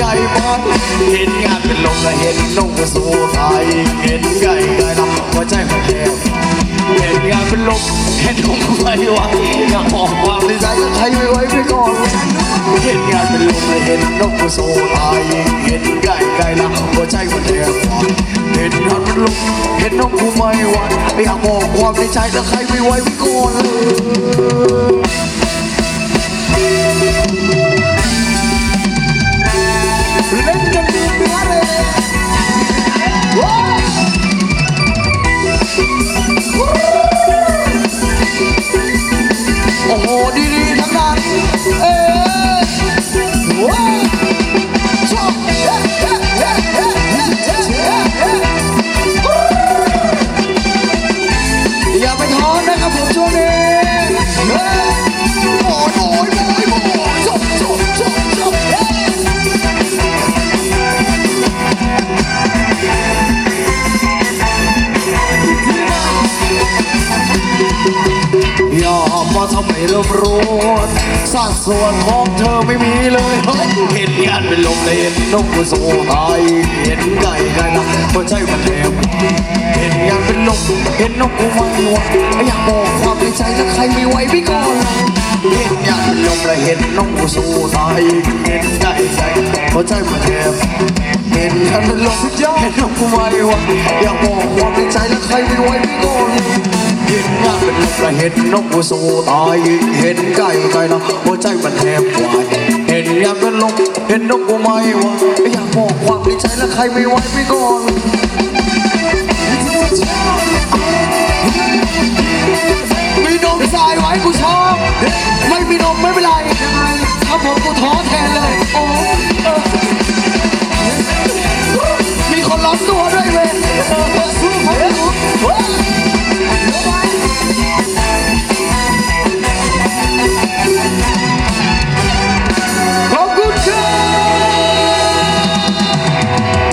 ใหญ่มากเห็นงานเป็นลมและเห็นนกกระสูตายเห็นไก่ไก่นำหัวใจมันแทบเห็นงานเป็นลมเห็นนกไม่ไหวอยากบอกความในใจก็ใครไม่ไหวไปก่อนเห็นงานเป็นลมและเห็นนกกระสูตายเห็นไก่ไก่นำหัวใจมันแทบเห็นงานเป็นลมเห็นนกกูไม่ไหวอยากบอกความในใจแต่ใครไม่ไหวไปก่อน ครับผมช่วงนี้เฮ้ยโอ้ยโอ้ยโอ้ยโอ้ยชอบชอบชอบชอบเฮ้อย่ามาทำให้เริ่มร้สัดส่วนของเธอไม่มีเลยเฮ้ยเห็นงานเป็นลมเลยเห็นนกกูโซ่ตายเห็นไก่ไก่นะหัวใจมันแทบเห็นงานเป็นลม เห็นนกกูไม่ไหวอยากบอกความในใจแล้วใครไม่ไหวพี่ก่อนเห็นงานเป็นลมเลยเห็นนกกูโซ่ตายเห็นไก่ไก่หัวใจมันแทบเห็นงานเป็นลมเห็นนกกูไม่ไหวอยากบอกความในใจแล้วใครไม่ไหวพี่ก่อนเห็นงานเป็นนกและเห็นนกสู้ตายเห็นไก่ไก่นะหัวใจมันแทบวายเห็นงานเป็นนกเห็นนกกูไม่ไหวอยากบอกความในใจและใครไม่ไหวไปก่อน